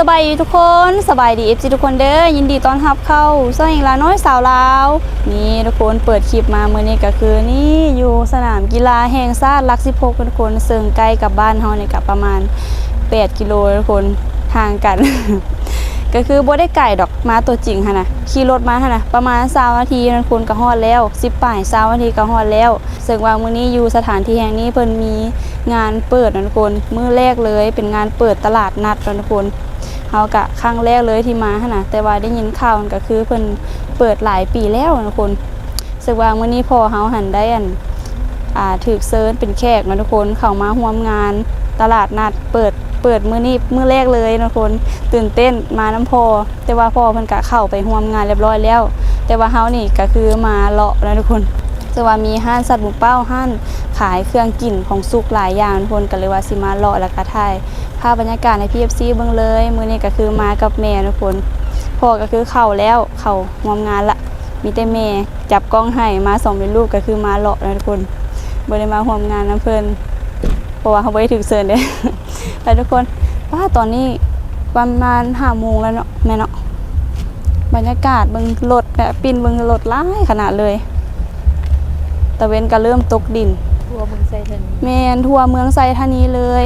สบายดีทุกคนสบายดีเอฟซีทุกคนเด้อยินดีต้อนรับเข้าซ่องอีกลาน้อยสาวลาวนี่ทุกคนเปิดคลิปมาเมื่อนี้ก็คือนี่อยู่สนามกีฬาแห่งชาติลักสิพกทุกคนซึ่งใกล้กับบ้านเฮาเนี่ยกับประมาณ 8 กิโลทุกคนห่างกัน ก็คือบ่ได้ไก่ดอกมาตัวจริงค่ะนะขี่รถมาค่ะนะประมาณ3นาทีทุกคนก็ฮอดแล้ว10ป่าย3นาทีก็ฮอดแล้วซึ่งว่ามื้อนี้อยู่สถานที่แห่งนี้เพิ่นมีงานเปิดทุกคนมื้อแรกเลยเป็นงานเปิดตลาดนัดทุกคน เฮากะครั้งแรกเลยที่มาขนะแต่ว่าได้ยินข่าวก็คือเพิ่นเปิดหลายปีแล้วนะทุกคนสึกว่ามื้อนี้พอเฮาหันได้อันอ่าถูกเซิร์ชเป็นแขกนะทุกคนเข้ามาร่วมงานตลาดนัดเปิดเปิดมื้อนี้มื้อแรกเลยนะทุกคนตื่นเต้นมาน้ำพอ แต่ว่าพอเพิ่นก็เข้าไปร่วมงานเรียบร้อยแล้ว แต่ว่าเฮานี่ก็คือมาเลาะนะทุกคน แต่ว่ามีห้านสัตว์หมูเป้าห้านขายเครื่องกินของสุกหลายอย่างทุกคนก็เลยว่าสิมาเลาะแล้วก็ถ่ายภาพบรรยากาศใน PFC เบิ่งเลย มื้อนี้ก็คือมากับแม่ทุกคนพ่อก็คือเข้าแล้วเข้างอมงานละมีแต่แม่จับกล้องให้มาส่งเป็นลูกก็คือมาเลาะนะทุกคนบ่ได้มาร่วมงานน้ำเพิ่นเพราะว่าเขาบ่ได้ถึกเชิญเด้ไปทุกคนว่าตอนนี้ประมาณ5โมงแล้วเนาะแม่เนาะบรรยากาศเบิ่งรถแบบปินเบิ่งรถหลายขนาดเลย ตะเวนก็เริ่มตกดิน ทัวเมืองไซเทนแมนทัวร์เมืองไซธานีเลย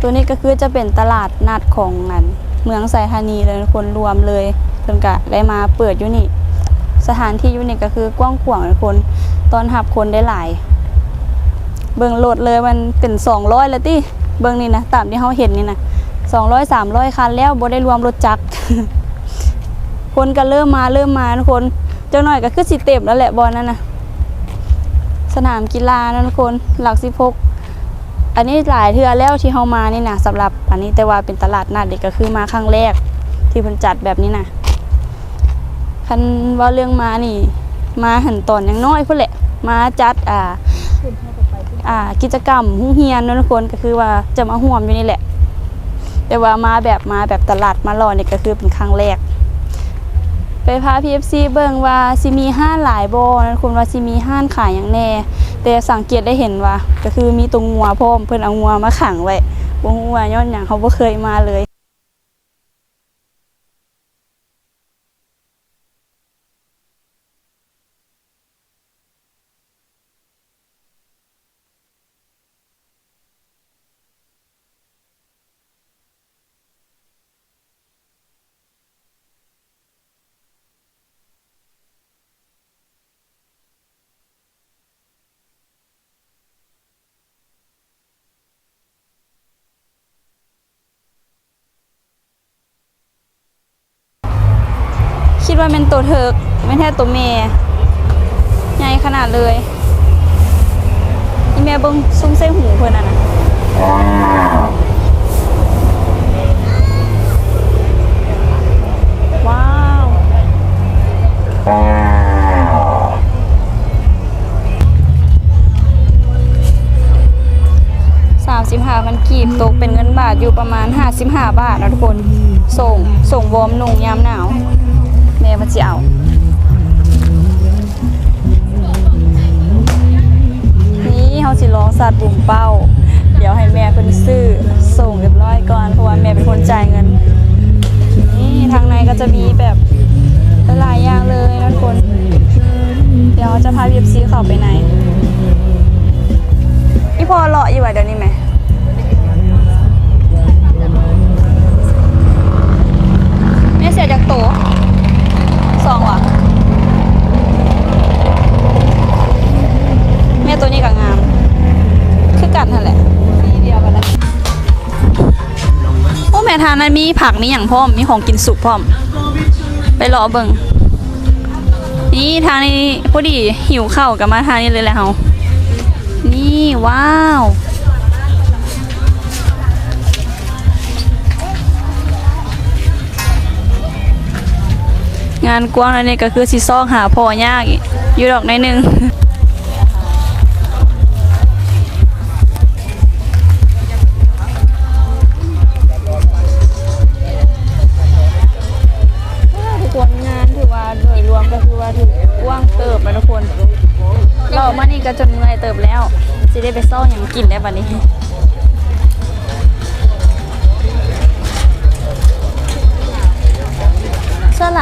ตัวนี้ก็คือจะเป็นตลาดนัดของนันเมืองไซธานีเลยคนรวมเลยเพิ่นกะได้มาเปิดอยู่นี่สถานที่อยู่นี่ก็คือกว้างขวางเลยคนตอนหับคนได้หลาย เบิ่งโหลดเลยมันเป็น200แล้วติเบิ่งนี่นะตามที่เฮาเห็นนี่นะ200 300คันแล้วบ่ได้รวมรถจักรคนก็เริ่มมาเริ่มมาทุกคนเจ้าหน่อยก็คือสิเต็มแล้วแหละบอลนั่นนะ สนามกีฬานะทุกคนหลักสิพกอันนี้หลายเทือแล้วที่เฮามานี่นะสำหรับอันนี้แต่ว่าเป็นตลาดนัดเด็กก็คือมาครั้งแรก ที่เพิ่นจัดแบบนี้นะคันว่าเรื่องมานี่ มาหันตอนยังน้อยพุ่นแหละ มาจัดอ่าอ่ากิจกรรมหุ้งเฮียนนอะทุกคนก็คือว่าจะมาห่วมอยู่นี่แหละ แต่ว่ามาแบบมาแบบตลาดมารอเนี่ยก็คือเป็นครั้งแรก ไปพาพีเอฟซีเบิ่งว่าซิมีห้านหลายโบนะทุณว่าซิมีห้านขายอย่างแน่ แต่สังเกตได้เห็นว่า ก็คือมีตรงงัวพ่อมเพิ่นเอางัวมาขังไว้วงหัวย้อนอย่างเขาบ่เคยมาเลย ดว่าเป็นตัวเถิกไม่ใช่ตัวแม่ใหญ่ขนาดเลยอีแม่เบิ่งซุ้มใส่หูเพิ่นน่ะนะว้าวสามสิบห้าพันกีบตกเป็นเงินบาทอยู่ประมาณห้าสิบห้าบาทนะทุกคน ส่งส่งวอมนุ่งยามหนาว แม่มันจะเอานี่เขาสิร้องสัตว์บุ่มเป้า เดี๋ยวให้แม่เพิ่นซื้อส่งเรียบร้อยก่อนเพราะว่าแม่เป็นคนจ่ายเงิน นี่ทางในก็จะมีแบบหลายอย่างเลยนะทุกคน เดี๋ยวจะพาเบียบซีเขาไปไหนอีพอเลาะอยู่ว่ะเดี๋ยวนี้ไหมแม่เสียจากโตะสองว่ะแม่ตัวนี้ก็งาม คือกันนั่นแหละเดียวกันแล้วโอ้แม่ทานนั้นมีผักมีอย่างพร้อม มีของกินสุกพร้อม ไปรอเบิงนี่ทางนี้พอดีหิวข้าวกับมาทางนี้เลยแหละเฮานี่ว้าว งานกว้างแล้วนี่ก็คือสิซอกหาพอยากอยู่ดอกในหนึ่งทุกคนงานถือว่าโดยรวมก็คือว่าถือกว้างเติบนะทุกคน เรามานี่ก็จนเมื่อยเติบแล้วจะได้ไปซ่อนอย่างกินได้บัดนี้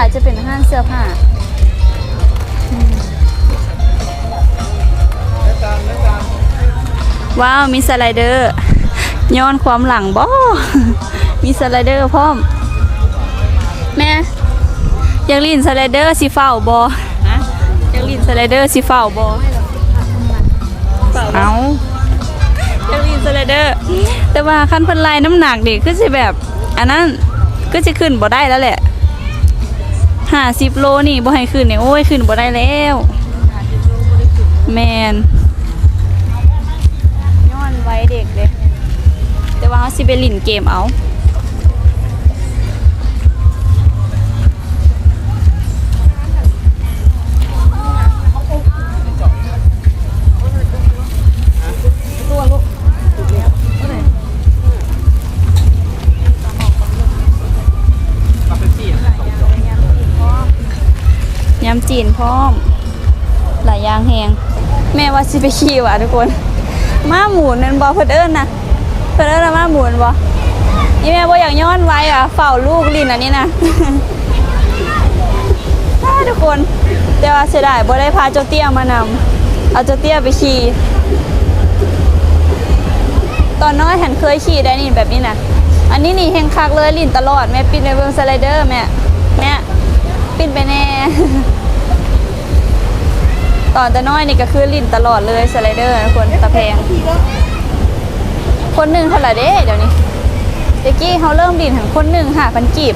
ายจะเป็นห้างเสื้อผ้าอืมว้าว มีสไลเดอร์ ย้อนความหลังบ่ มีสไลเดอร์พร้อม แม่อยากลินสไลเดอร์สีเฝ้าบ่อยากลินสไลเดอร์สีเฝ้าบ่เอาอยากลินสไลเดอร์ แต่ว่าคันเพิ่นไล่น้ำหนักนี่คือสิแบบ อันนั้นก็จะขึ้นบ่ได้แล้วแหละ ห้าสิบโลนี่บ่ให้ขึ้นเนี่ยโอ้ยขึ้นบ่ได้แล้วแมนย้อนไว้เด็กเลยแต่ว่าเขาสิไปลินเกมเอา ยำจีนพร้อม หลายอย่างแหงแม่ว่าสิไปขี่ว่ะทุกคน มาหมุนนั่นบอเพิ่นเอิ้นนะเพิ่นเอิ้นว่ามาหมุนบ่นี่แม่บ่อยากย้อนไว้อะเฝ้าลูกลินอันนี้นะอ้าทุกคนแต่ว่าเสียดายบ่ได้พาเจ้าเตี้ยมานำเอาเจ้าเตี้ยไปขี่ตอนน้อยหันเคยขี่ได้นี่แบบนี้นะอันนี้นี่แหงคักเลยลินตลอดแม่ปิดในเบิ่งสไลเดอร์แม่แม่ปิดไปแน่ ตอนแต่น้อยนี่ก็คือลิ่นตลอดเลยสไลเดอร์นะคนตะแพง คนหนึ่งเท่าไหร่เด้เดี๋ยวนี้เด็กกี้เขาเริ่มดิ่นถึงคนหนึ่งหาพันกีบ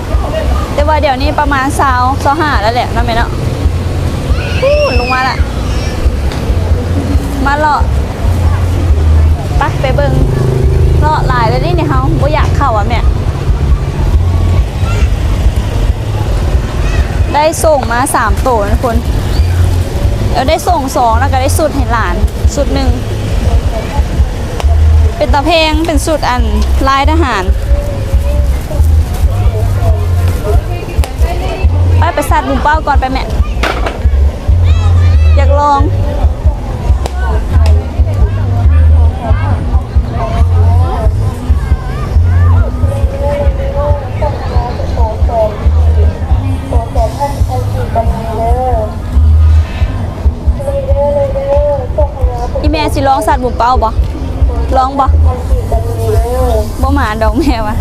แต่ว่าเดี๋ยวนี้ประมาณสาวสาวหาแล้วแหละนั่นไหมเนาะฮู้ลงมาละมาเลาะไปไปเบิงเลาะหลายแล้วนี่เนี่ยเขาบ่อยากเข้าอะแม่ได้ส่งมาสามโตนะคน เดี๋ยวได้ส่งสองแล้วก็ได้สุดให้หลานสุดหนึ่งเป็นตะเพงเป็นสุดอันลายทหารไปไปสัตว์บุมเป้าก่อนไปแม่อยากลอง สิร้องสัตว์บุมเป้าบ่ร้องบ่บ่หมาดอกแม่วะ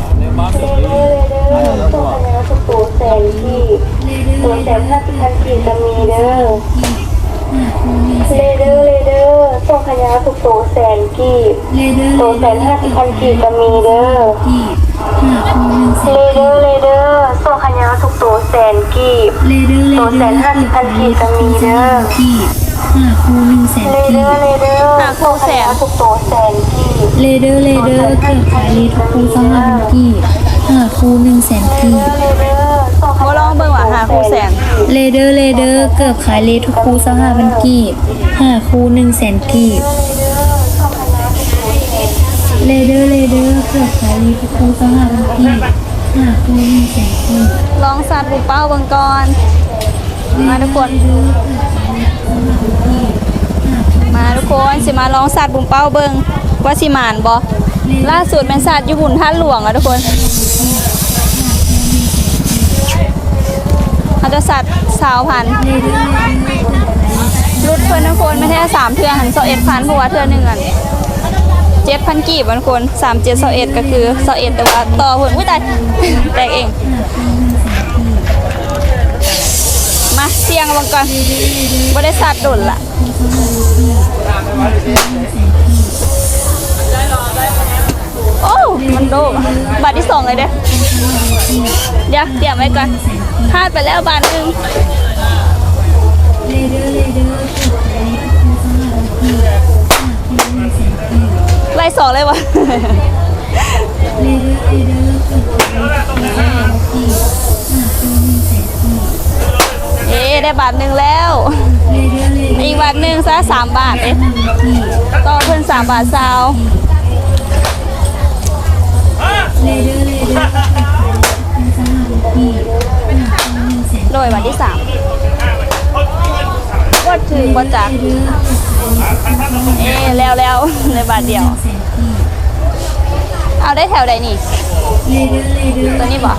ตัวแสนที่ตัวแสนห้าสิบพันกีจะมีเด้อเลเดอร์เลเดอร์ส่งขยะทุกตัวแสนกี่ตัวแสนห้าสิบพันกี่จะมีเด้อเลเดอร์เลเดอร์ส่งขยะทุกตัวแสนกี่ตัวแสนห้าสิบพันกี่จะมีเด้อ ห้าคูหนึ่งแสนเลเดกีอร์เลเดอร์ส่งขยะทุกตัวแสนกี่เลเดอร์เลเดอร์เกือบขายเลทุกคูสองพันกีห้าคูหนึ่งแสนกีเลเดอร์ส่งขบ่ยะลองเบิ่งว่าหาคู่แสงเลเดอร์เลเดอร์เกือบขายเลทุกคูสองห้าพันกีห้าคูหนึ่งแสนกีเลเดอร์เลเดอร์เกือบขายเลทุกคูสองห้าพันกีห้าคูหนึ่งแสนกีลองสัตว์บุมเป้าเบิ่งก่อนมาทุกคนมาทุก คนสิมาลองสัตว์บุมเป้าเบิงว่าสิมานบ่ล่าสุดเป็นสัตว์อยู่หุ่นท่านหลวงอะทุกคนเขาจะสัตว์สาวพันรุดเพิ่นทุกคนไม่ใช่สามเทือหันเสเอ็ดพันเพราะว่าเทือหนึ่งอันเจ็ดพันกีบทุกคนสามเจ็ดเสเอ็ดก็คือเสเอ็ดแต่ว่าต่อเพิ่นอุ้ยตายแตกเองมาเสียงบังก่อนบริษัทดุลละ โอ้ มันโดบาทที่สองเลยเด้เดี๋ยวเตรียมไว้ก่อนพลาดไปแล้วบาทหนึ่งเลเดอร์หนึ่งไล่สองเลยวะ เอ๊ได้บาทหนึ่งแล้วอีกบาทหนึ่งซะสามบาทเอ๊ะต่อเพิ่นสามบาทซาวร์เลเดอร์คุณสหายพี่หนักหนึ่งแสนโดยวันที่สามกดถึงบ่จักเอร์เอ๊แล้วแล้วในบาทเดียว เอาได้แถวใดนี่ตัวนี้บ่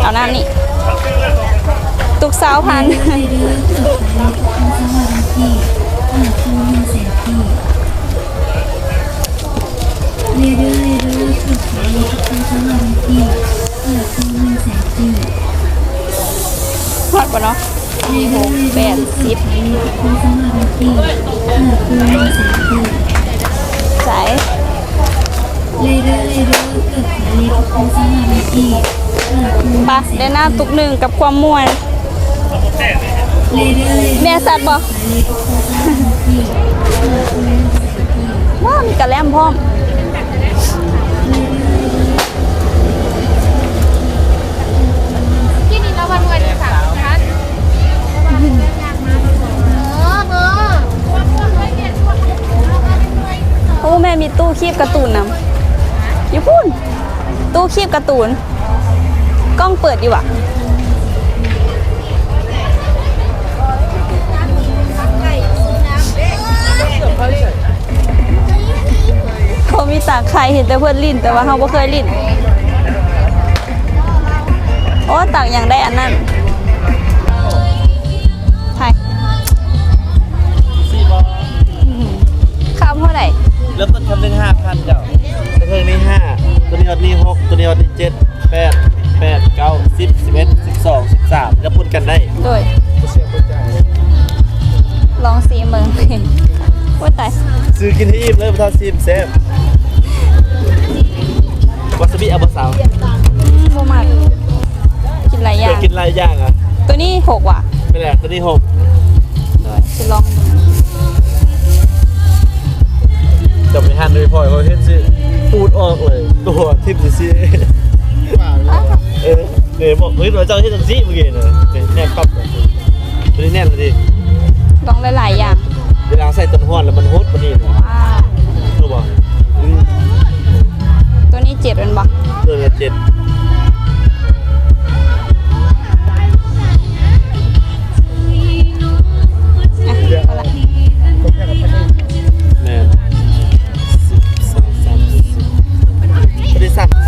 เอาน้ำนี่ ตุกสาวพันเลเดอร์ลเดอร์สุดท้ายคุณสวัสดีเปิดคูณแสนจีฮอดปะเนาะเลเดอร์เลเดแปอดสิบคุณส วัสดีเปิดนจีสายเดอร์เลเดอร์เกิดขายเลขคุณสวัสดีเปิดคูณปะได้หน้าตุกหนึ่งกับความม่วนเลเดอร์เลเดอร์แม่สัตว์บ่ขายเลขคุณสวัสดีเปิดคูณแสนจีว้ามีกระแลมพร้อมที่นี่เราวันวันสามชั้นเออเออโอ้แม่มีตู้คีบกร์ตูนนำอยู่พุ่นตู้ คีบการ์ตูน กล้องเปิดอยู่อะเขามีตากไข่เห็นแต่เพื่อนลิ้นแต่ว่าเขาบ่เคยลิ้นโอ้ตากอย่างได้อันนั้นไทยสี่บอคำเท่าไหร่เริ่มต้นคำหนึ่งห้าพันเจ้าแต่เพิ่งนี้ห้า ตัวนี้อดนี้หกตัวนี้อดนี้เจ็ดแปดแปดเก้าสิบสิบเอ็ดสิบสองสิบสามจะพูดกันได้โดยลองซีเมืองเพลงว่าตายซื้อกินให้อิ่มเลยมาทอดซีมเซฟวาซาบิอาบะสาวอืมบ่มากกินหลายอเคย่ายง กินหลายอย่างอะตัวนี้หกว่ะไม่แหละตัวนี้หกโดยจะลองดูจับไปหันด้วยพ่อยเขาเห็นสิ ปูดออกเลยตัวทิพย์สิเออเดี๋ยวบอกเฮ้ยเราเจ้าที่ตังซี่เมื่อกี้เนอะเนี่ยแน่นปั๊บเลยตัวนี้แน่นเลยดิลองหลายๆอย่างเวลาใส่ต้นห้อนแล้วมันฮดพอดีเนอะว้าวรู้ป่ะอืมตัวนี้เจ็ดเป็นบ่ตัวละเจ็ดอะเอาละ ไ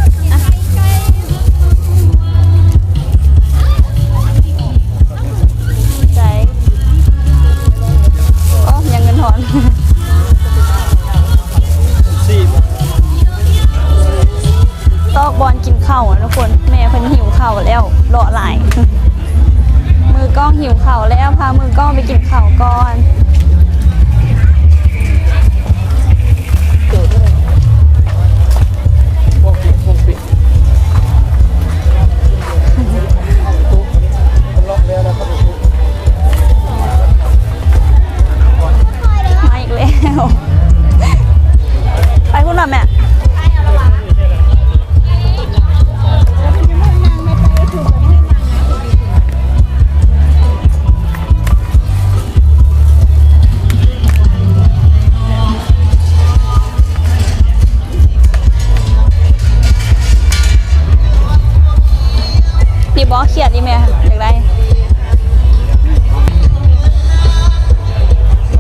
บอเขียดนี่แม่อยากได้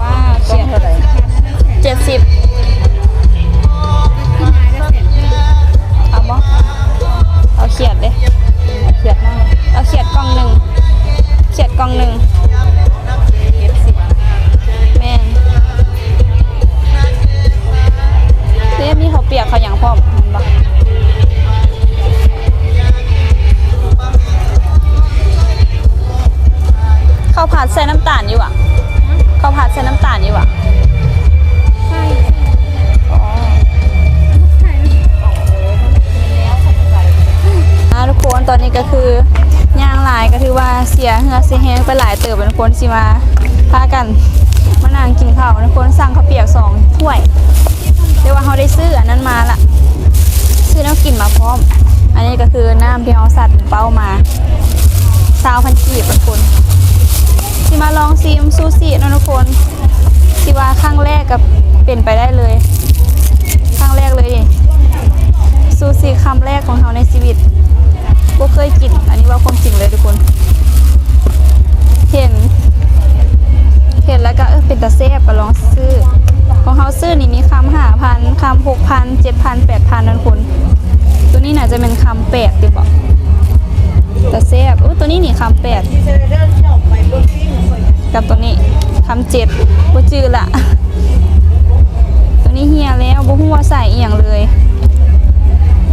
ว้าวเขียดเท่าไหร่เจ็ดสิบเอาบอเอาเขียดเลยเขียดนั่งเอาเขียดกล่องหนึ่งเขียดกล่องหนึ่งเจ็ดสิบแม่เรียมีเขาเปียกเขาวหยางพร้อม ผัดใส่น้ำตาลอยู่อะข้าวผัดใส่น้ำตาลอยู่อะอ๋ออ่าทุกคนตอนนี้ก็คือย่างหลายก็ถือว่าเสียเหือเสียแห้งไปหลายเติบเป็นคนสิมาพากันมานั่งกินข้าวทุกคนสั่งข้าวเปียกสอง ซูซี่นะทุกคนสิว่าข้างแรกกับเป็นไปได้เลย ข้างแรกเลยนี่ซูซี่คำแรกของเขาในชีวิตก็เคยกิน อันนี้ว่าความจริงเลยทุกคน เห็น เห็นแล้วก็เออเป็นตาเซบไปลองซื้อ ของเขาซื้อนี่มีคำห้าพันคำหกพันเจ็ดพันแปดพันนั่นคุณตัวนี้น่าจะเป็นคำแปดดีกว่าตาเซบโอ้ตัวนี้นี่คำแปด กับตัวนี้ทำเจ็ดบ่จือละตัวนี้เฮียแล้วบ่ฮู้ว่าใส่อีหยังเลย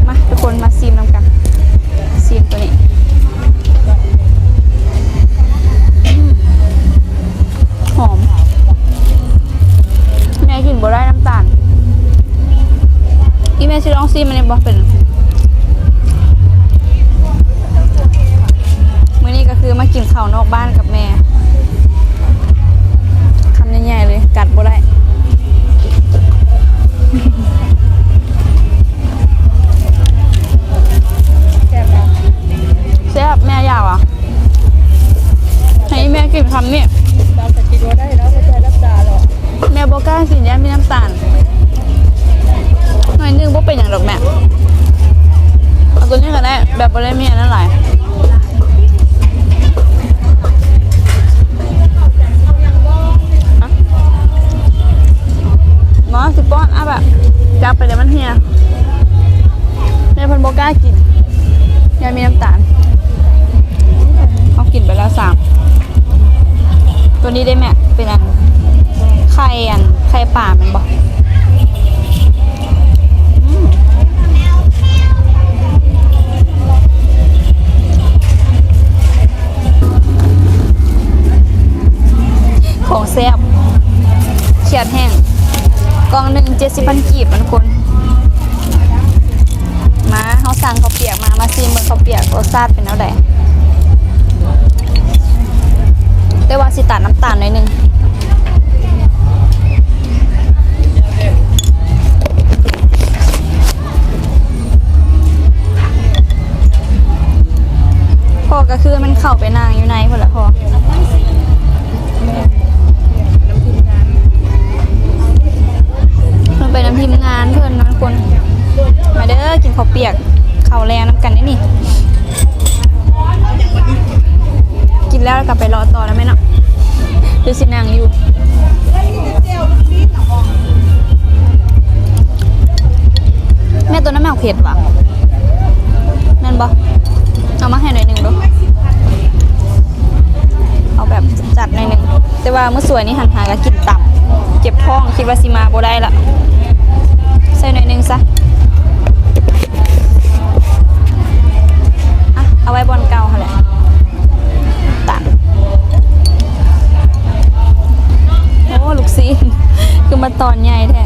มาทุกคนมาซีมนำกันซีมตัวนี้อืมหอมแม่กินบ่ได้น้ำตาลอีแม่สิลองซีมมันเลยบ่เป็น เดี๋ยวมันเหียแม่พิ่นบ่กล้ากินยามีน้ำตาลเอากินไปแล้วสามตัวนี้ได้แม่เป็นอันไข่อันไข่ป่ามันบอกของแซ่บเขียดแห้งกล่องหนึ่งเจ็ดสิบพันกีบมันคน เขาสั่งข้าวเปียกมา มาซีมเมืองข้าวเปียกรสชาติเป็นเอาไดได้ว่าสิตัดน้ำตาลหน่อยหนึงพอก็คือมันเข้าไปนางอยู่ในพอละพอ ว่าเมื่อสวยนี่หันหาก็กินต่ำเจ็บท้องคิดว่าสิมาบ่ได้ละใส่หน่อยหนึ่งซะอะเอาไว้บนเก่าค่ะแหละตัดโอ้ลูกซีคือมาตอนใหญ่แท้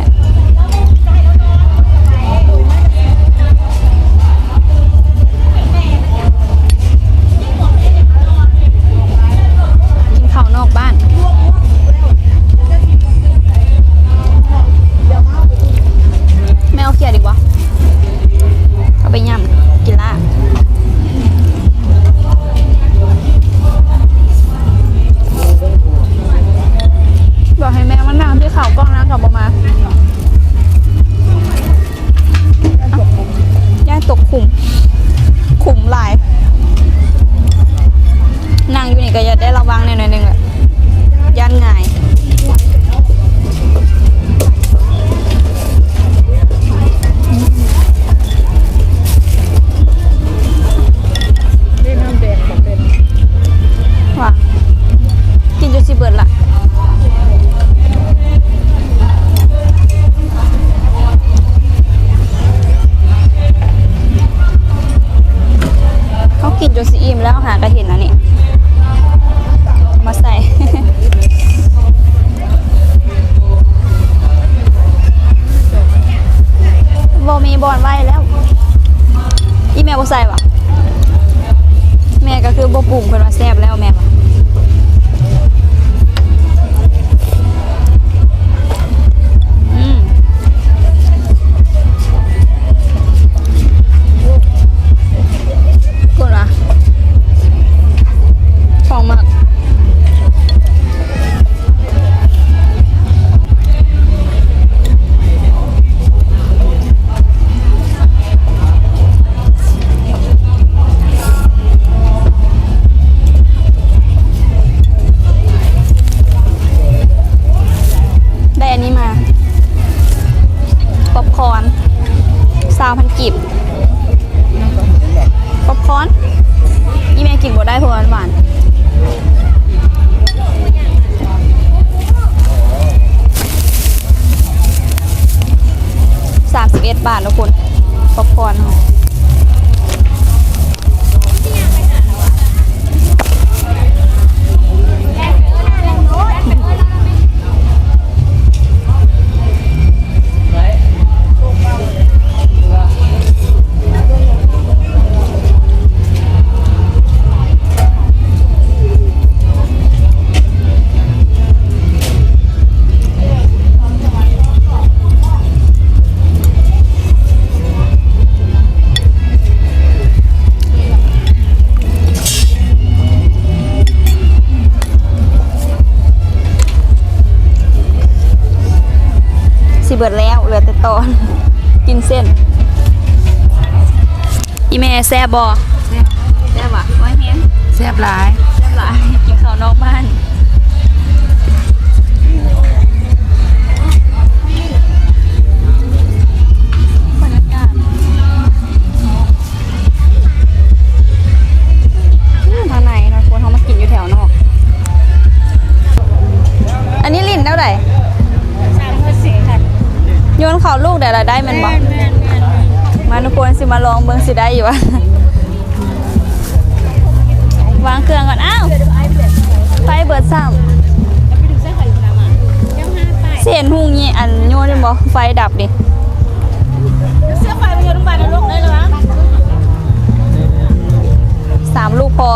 สิเบิดแล้วเหลือแต่ตอน กินเส้น อีแม่แซ่บบ่แซ่บว่ะว่าแฮงแซ่บหลายแซ่บหลายกินข้าวนอกบ้าน นเขาลูกเดี๋ยวเราได้แมันบ่แม่นแม่นมาทุกคนสิมาลองเบิ่งสิได้อยู่วะวางเครื่องก่อน อ้าว ไฟเบิดซ้ไปดูเส้นขาวอยู่น้ำอะเจ้าห้าไปำเสียนหุงนี่อันโยนได้บ่ไฟดับดิเสื้อไฟมันโยนลงไปในโลกได้เลยวะสามลูกพอ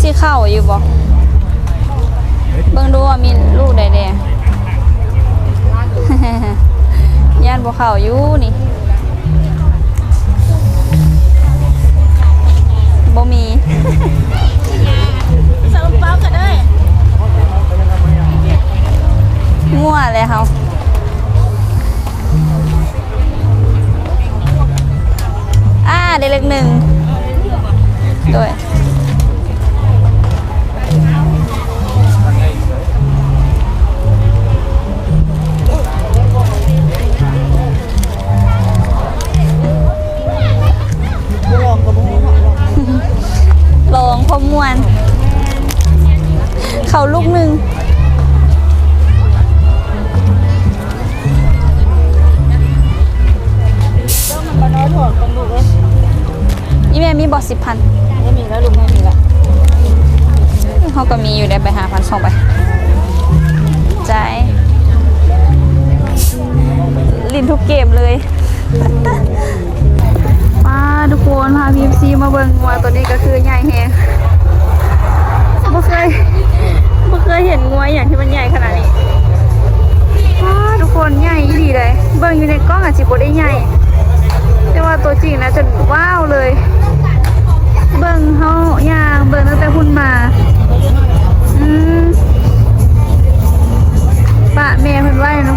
สิเข้าอยู่บ่เบิ่งดูว่ามีลูกใดแด ย่านบ่เข้าอยู่นี่บ่มีเสื้อเป้ากันเลยมั่วเลยเฮาอ่าได้เลขหนึ่งด้วย อ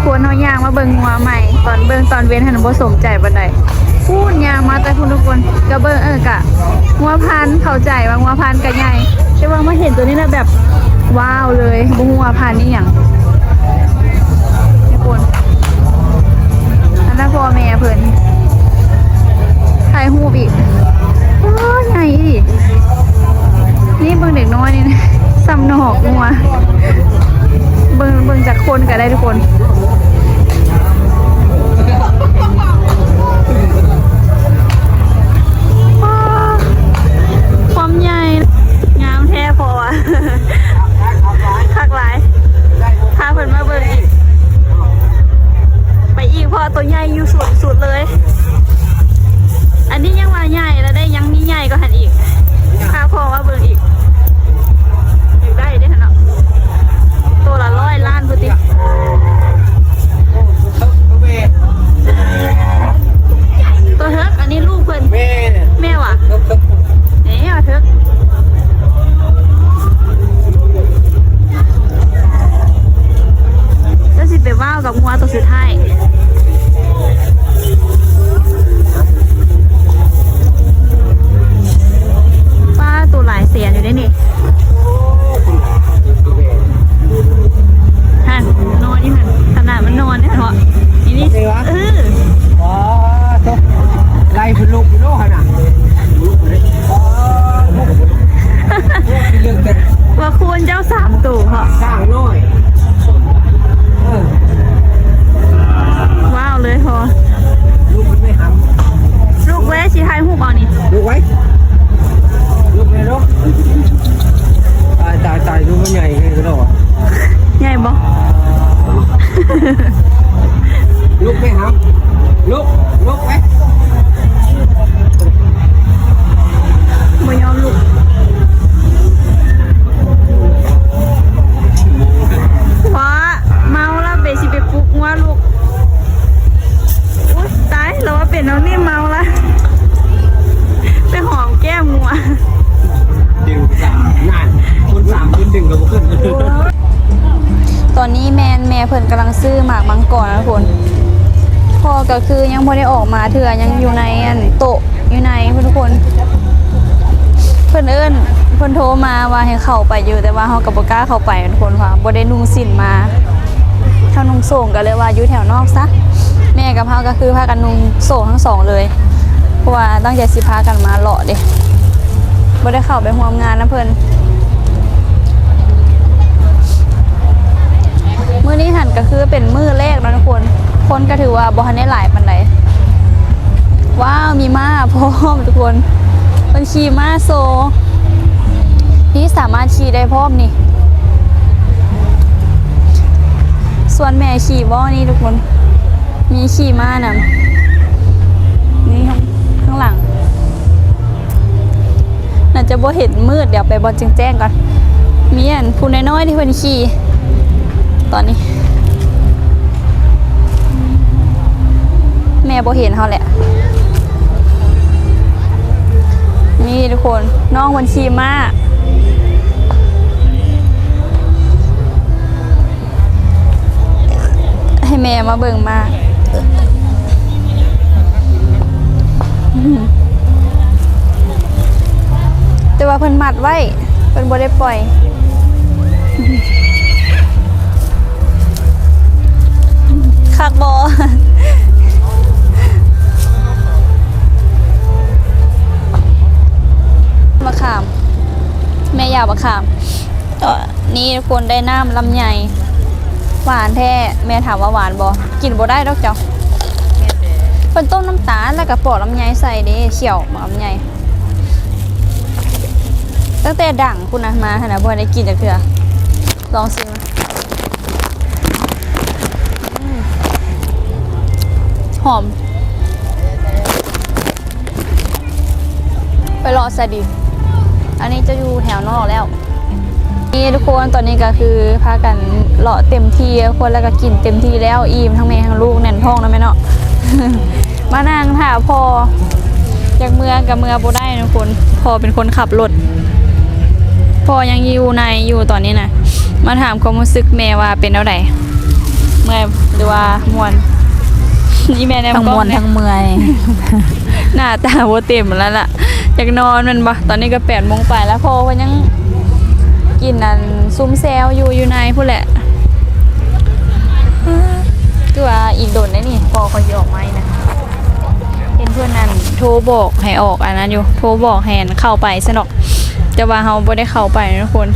เพิ่นว่าให้น้องควรเฮายางมาเบิงงัวใหม่ ตอนเบิงตอนเว้นหันบ่สมใจปานใดพูดยางมาแต่พุ่นทุกคนก็เบิงเออกะงัวพันเข้าใจว่างัวพันธุ์ก็ใหญ่แต่ว่ามาเห็นตัวนี้แล้วแบบว้าวเลยบ่ฮู้ว่าพันนี่หยังทุกคนอันนั้นพ่อแม่เพิ่นถ่ายรูปอีกโอ้ใหญ่นี่เบิ่งเด็กน้อยนี่นะซ้ำหนอกงัว เบิ่งเบิ่งจากคนก็ได้ทุกคนความใหญ่งามแท้พออะคักหลายพาเพิ่นมาเบิ่งอีก ไปอีกเพอตัวใหญ่อยู่สุดสุดเลย อันนี้ยังว่าใหญ่แล้วได้ยังมีใหญ่ก็หันอีกพาพ่อมาเบิ่งอีก ว่าให้เข้าไปอยู่แต่ว่าเฮาก็บ่กล้าเข้าไปทุกคนค่ะบ่ได้นุ่งสิ้นมาถ้านุ่งโส่งก็เลยว่าอยู่แถวนอกซะแม่กับเฮาก็คือพากันนุ่งโส่งทั้งสองเลยเพราะว่าตั้งใจสิพากันมาเลาะเด้บ่ได้เข้าไปร่วมงานนะเพิ่นมื้อนี้หันก็คือเป็นมื้อแรกเนาะทุกคน คนก็ถือว่าบ่ทันได้หลายปานใดว้าวมีม้าพร้อมทุกคนมันขี่ม้าโซ นี่สามารถขี่ได้พร้อมนี่ ส่วนแม่ขี่บ่อนี่ทุกคน มีขี่ม้านำนี่ข้างงหลัง น่าจะบ่เห็นมืดเดี๋ยวไปบอลจึงแจ้งก่อน มีอันผู้น้อยๆที่เพิ่นขี่ ตอนนี้ แม่บ่เห็นเขาแหละนี่ทุกคนน้องคนชีมา ให้แม่มาเบิ่งมาแต่ว่าเพิ่นมัดไว้เพิ่นบ่ได้ปล่อยคักบอมะขาม แม่ยาวมะขามนี่คนได้น้ำลำไย หวานแท้แม่ถามว่าหวานบอกินบ่ได้ดอกเจ้าเป็นต้มน้ำตาลแล้วก็ปอกลำไยใส่เด้เขียวหมากลำไยตั้งแต่ดั่งคุณนะมาขนาดบ่ได้กินจากเถื่อลองซิมหอม ไปรอสดีอันนี้จะอยู่แถวนอกแล้ว นี่ทุกคนตอนนี้ก็คือพากันเลาะเต็มที่ทุกคนแล้วก็กินเต็มที่แล้วอิ่มทั้งแม่ทั้งลูกแน่นท้องนะแม่เนาะมานั่งถ่าพอจากเมืองกับเมืองบ่ได้นะทุกคนพอเป็นคนขับรถพอยังอยู่ในอยู่ตอนนี้นะมาถามความรู้สึกแม่ว่าเป็นเท่าไหร่เมื่อยหรือว่ามวนนี่แม่แนมทั้งกล้มอวนงเนี่ยทั้งเมื่อยหน้าตาโบเต็มแล้วล่ะอยากนอนแมันปะตอนนี้ก็แปดโมงไปแล้วพอเพิ่นยัง กินอันซุ้มแซวอยู่อยู่ในพูดแหละคือว่าอีกโดนได้นี่พอเขาจะออกไหมาอีกนะเห็นเพื่อนนั่นโทรบอกให้ออกอันนั้นอยู่ โทรบอกแหนเข้าไปสนอกจะว่าเขาบ่ได้เข้าไปนะทุกคน